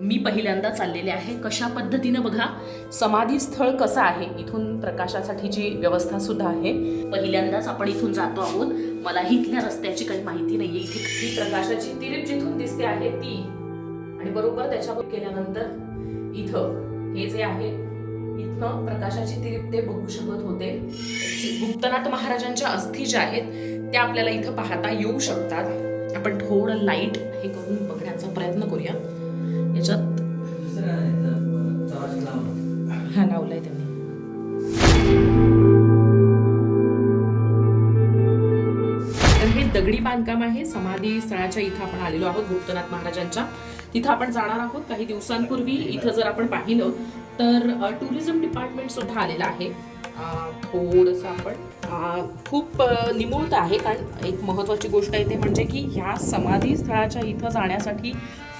मी पहिल्यांदा चाललेले आहे. कशा पद्धतीनं बघा समाधी स्थळ कसं आहे? इथून प्रकाशासाठीची व्यवस्था सुद्धा आहे. पहिल्यांदाच आपण इथून जातो आहोत. मलाही इथल्या रस्त्याची काही माहिती नाहीये. इथे ही प्रकाशाची तिरीप जिथून दिसते आहे ती. आणि बरोबर त्याच्यावर केल्यानंतर इथं हे जे आहे इथनं प्रकाशाची तिरीप ते बघू शकत होते. गुप्तनाथ महाराजांच्या अस्थी ज्या आहेत त्या आपल्याला इथं पाहता येऊ शकतात. आपण थोडं लाइट हे करून बघण्याचा प्रयत्न करूया. याच्यात हा लावलाय त्यांनी. तर हे दगडी बांधकाम आहे समाधी स्थळाच्या इथं आपण आलेलो आहोत गुप्तनाथ महाराजांच्या. तिथं आपण जाणार आहोत काही दिवसांपूर्वी. इथं जर आपण पाहिलं तर टुरिझम डिपार्टमेंट सुद्धा आलेलं आहे. अं, थोडंसं आपण खूप अं, निमुळत आहे कारण एक महत्त्वाची गोष्ट आहे ते म्हणजे की ह्या समाधी स्थळाच्या इथं जाण्यासाठी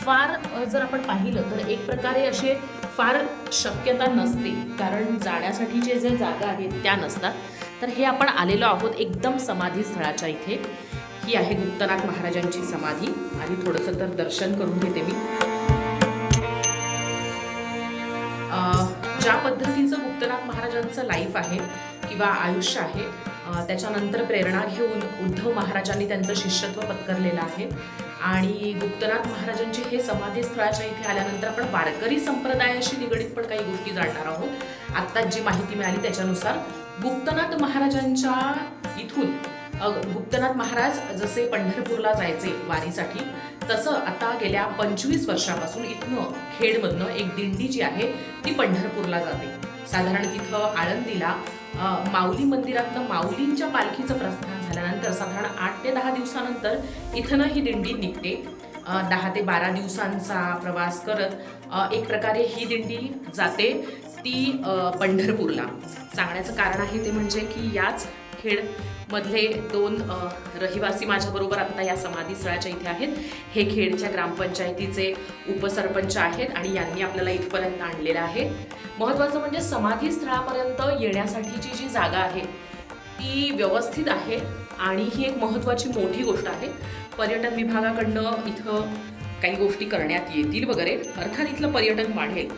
फार जर आपण पाहिलं तर एक प्रकारे असे फार शक्यता नसते. कारण जाण्यासाठीचे जे जागा आहेत त्या नसतात. तर हे आपण आलेलो आहोत एकदम समाधी स्थळाच्या इथे. ही आहे गुप्तनाथ महाराजांची समाधी. आणि थोडंसं तर दर्शन करून घेते मी. ज्या पद्धतीचं गुप्तनाथ महाराजांचं लाईफ आहे किंवा आयुष्य आहे त्याच्यानंतर प्रेरणा घेऊन उद्धव महाराजांनी त्यांचं शिष्यत्व पत्करलेलं आहे. आणि गुप्तनाथ महाराजांची हे समाधी स्थळाच्या इथे आल्यानंतर आपण वारकरी संप्रदायाशी निगडीत पण काही गोष्टी जाणणार आहोत. आत्ताच जी माहिती मिळाली त्याच्यानुसार गुप्तनाथ महाराजांच्या इथून गुप्तनाथ महाराज जसे पंढरपूरला जायचे वारीसाठी तसं आता गेल्या पंचवीस वर्षापासून इथनं खेडमधनं एक दिंडी जी आहे ती पंढरपूरला जाते. साधारण तिथं आळंदीला माऊली मंदिरातनं माऊलींच्या पालखीचं प्रस्थान झाल्यानंतर साधारण आठ ते दहा दिवसानंतर इथनं ही दिंडी निघते. दहा ते बारा दिवसांचा प्रवास करत एक प्रकारे ही दिंडी जाते ती पंढरपूरला. सांगण्याचं कारण आहे ते म्हणजे की याच खेडमधले दोन रहिवासी माझ्याबरोबर आता या समाधी स्थळाच्या इथे आहेत. हे खेडच्या ग्रामपंचायतीचे उपसरपंच आहेत आणि यांनी आपल्याला इथपर्यंत आणलेलं आहे. महत्त्वाचं म्हणजे समाधी स्थळापर्यंत येण्यासाठीची जी जागा आहे ती व्यवस्थित आहे आणि ही एक महत्त्वाची मोठी गोष्ट आहे. पर्यटन विभागाकडनं इथं काही गोष्टी करण्यात येतील वगैरे. अर्थात इथलं पर्यटन वाढेल.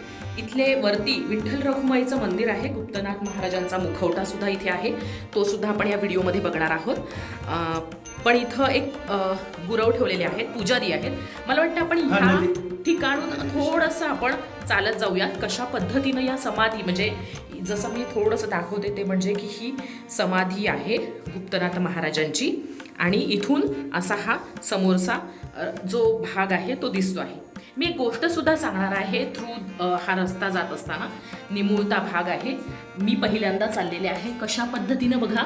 इथले वरती विठ्ठल रखुमाईचं मंदिर आहे. गुप्तनाथ महाराजांचा मुखवटा सुद्धा इथे आहे. तो सुद्धा आपण या व्हिडिओमध्ये बघणार आहोत. पण इथं एक गुरव ठेवलेले आहेत पुजारी आहेत. मला वाटतं आपण ह्या. ठिकाणून थोडंसं आपण चालत जाऊयात. कशा पद्धतीनं या समाधी म्हणजे जसं मी थोडंसं दाखवते ते म्हणजे की ही समाधी आहे गुप्तनाथ महाराजांची. आणि इथून असा हा समोरचा जो भाग आहे तो दिसतो आहे. मी एक गोष्ट सुद्धा सांगणार आहे थ्रू हा रस्ता जात असताना. निमुळता भाग आहे. मी पहिल्यांदा चाललेले आहे. कशा पद्धतीनं बघा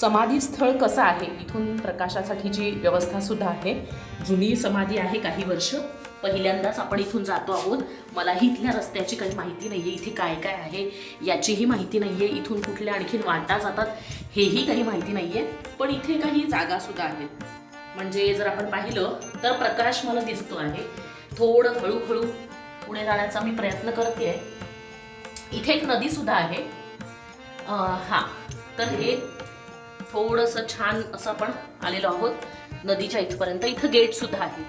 समाधी स्थळ कसं आहे? इथून प्रकाशासाठीची व्यवस्था सुद्धा आहे. जुनी समाधी आहे काही वर्ष. पहिल्यांदाच आपण इथून जातो आहोत. मलाही इथल्या रस्त्याची काही माहिती नाही आहे इथे काय काय आहे? याचीही माहिती नाही आहे इथून कुठल्या आणखीन वाटा जातात हेही काही माहिती नाही आहे पण इथे काही जागासुद्धा आहेत. म्हणजे जर आपण पाहिलं तर प्रकाश मला दिसतो आहे. थोडं हळूहळू पुढे जाण्याचा मी प्रयत्न करते. इथे एक नदी सुद्धा आहे. हा. तर हे थोडंसं छान असं आपण आलेलो आहोत. नदीच्या इथपर्यंत इथं गेट सुद्धा आहे.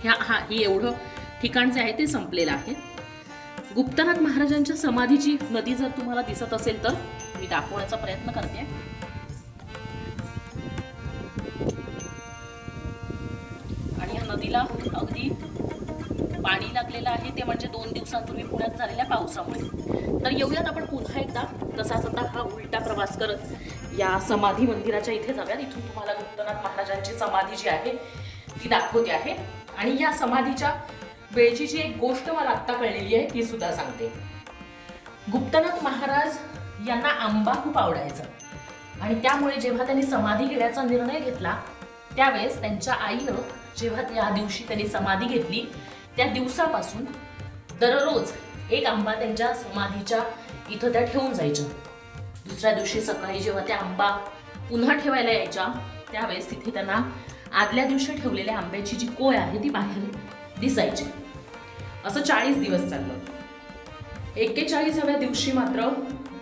ह्या हा ही एवढं ठिकाण जे आहे ते संपलेलं आहे. गुप्तनाथ महाराजांच्या समाधीची नदी जर तुम्हाला दिसत असेल तर मी दाखवण्याचा प्रयत्न करते. नदीला अगदी पाणी लागलेलं आहे. ते म्हणजे दोन दिवसांपूर्वी पुण्यात झालेल्या पावसामुळे. तर येऊयात आपण पुन्हा एकदा. तसाच आता हा उलटा प्रवास करत या समाधी मंदिराच्या इथे जाऊयात. इथून तुम्हाला गुप्तनाथ महाराजांची समाधी जी आहे ती दाखवते आहे. आणि या समाधीच्या वेळची जी एक गोष्ट मला आत्ता कळलेली आहे ती सुद्धा सांगते. गुप्तनाथ महाराज यांना आंबा खूप आवडायचा. आणि त्यामुळे जेव्हा त्यांनी समाधी घेण्याचा निर्णय घेतला त्यावेळेस त्यांच्या आईनं जेव्हा त्या दिवशी त्यांनी समाधी घेतली त्या दिवसापासून दररोज एक आंबा त्यांच्या समाधीच्या इथं त्या ठेवून जायच्या. दुसऱ्या दिवशी सकाळी जेव्हा त्या आंबा पुन्हा ठेवायला यायच्या त्यावेळेस तिथे त्यांना आदल्या दिवशी ठेवलेल्या आंब्याची जी कोय आहे ती बाहेर दिसायची. असं चाळीस दिवस चाललं. एक्केचाळीसाव्या दिवशी मात्र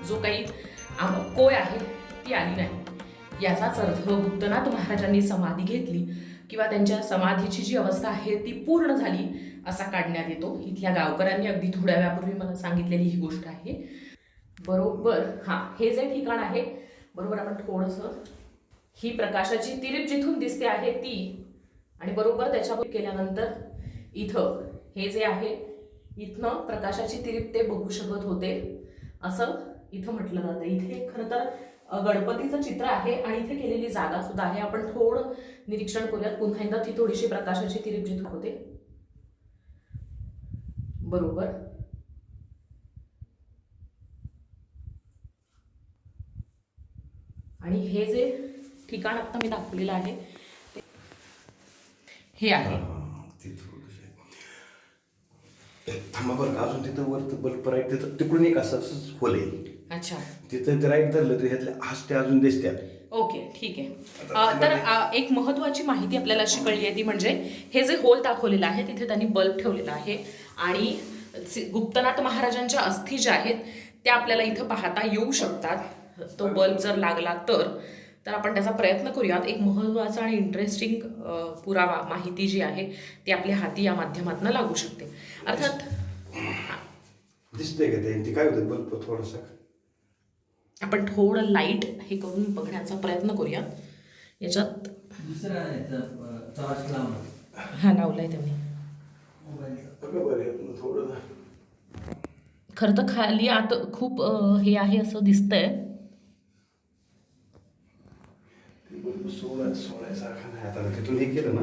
जो काही कोय आहे ती आली नाही. याचाच अर्थ गुप्तनाथ महाराजांनी समाधी घेतली किंवा त्यांच्या समाधीची जी अवस्था आहे ती पूर्ण झाली असा काढण्यात येतो. इथल्या गावकऱ्यांनी अगदी थोड्या वेळापूर्वी मला सांगितलेली ही गोष्ट आहे. बरोबर हां हे जे ठिकाण आहे बरोबर आपण थोडंसं ही प्रकाशाची तिरीप जिथून दिसते आहे ती आणि बरोबर त्याच्यावर केल्यानंतर इथं हे जे आहे इथनं प्रकाशाची तिरीप ते बघू शकत होते. असं इथं म्हटलं जातं. इथे खरं तर गणपतीचं चित्र आहे आणि इथे केलेली जागा सुद्धा आहे. आपण थोडं निरीक्षण करूयात. पुन्हा एकदा ती थोडीशी प्रकाशाची तिरीप जिथं होते बरोबर. आणि हे जे ठिकाण आता मी दाखवलेलं आहे हे आहे. थांबा बरं का. अजून तिथं वर बल्ब राहील तिथं तिकडून एक असं असंच खोल अच्छा. तिथं राईट धरलं तर ह्यातले हसते अजून दिसत्यात. ओके ठीक आहे. अ, तर अ, एक महत्वाची माहिती आपल्याला अशी कळली आहे ती म्हणजे हे जे होल दाखवलेलं आहे तिथे त्यांनी बल्ब ठेवलेला आहे. आणि सि- गुप्तनाथ महाराजांच्या अस्थी ज्या आहेत त्या आपल्याला इथं पाहता येऊ शकतात. तो बल्ब जर लागला तर तर आपण त्याचा प्रयत्न करूयात. एक महत्त्वाचा आणि इंटरेस्टिंग पुरावा माहिती जी आहे ती आपल्या हाती या माध्यमातून लागू शकते. अर्थात दिसतंय का ते? ते काय होतं? बल्ब थोडासा आपण थोडं लाइट हे करून बघण्याचा प्रयत्न करूयात याच्यात हा लावलाय त्यांनी. खरं तर खाली आत खूप हे आहे असं दिसतंय. ते बल्ब सोळा सोळ्यासारखा नाही. आता तिथून हे केलं ना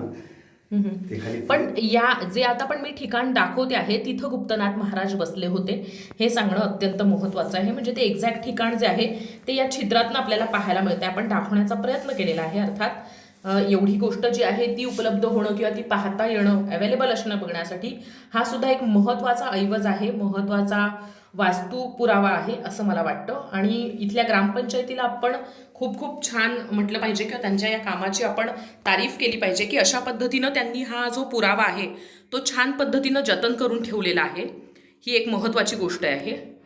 ते खाली पण या जे आता पण मी ठिकाण दाखवते आहे तिथं गुप्तनाथ महाराज बसले होते. हे सांगणं अत्यंत महत्त्वाचं आहे. म्हणजे ते एक्झॅक्ट ठिकाण जे आहे ते या छिद्रातनं आपल्याला पाहायला मिळते आपण दाखवण्याचा प्रयत्न केलेला आहे अर्थात एवढी गोष्ट जी आहे ती उपलब्ध होणं किंवा ती पाहता येणं अवेलेबल असणं बघण्यासाठी हा सुद्धा एक महत्त्वाचा ऐवज आहे. महत्त्वाचा वास्तू पुरावा आहे असं मला वाटतं. आणि इथल्या ग्रामपंचायतीला आपण खूप खूप छान म्हटलं पाहिजे किंवा त्यांच्या या कामाची आपण तारीफ केली पाहिजे की अशा पद्धतीनं त्यांनी हा जो पुरावा आहे तो छान पद्धतीनं जतन करून ठेवलेला आहे. ही एक महत्त्वाची गोष्ट आहे.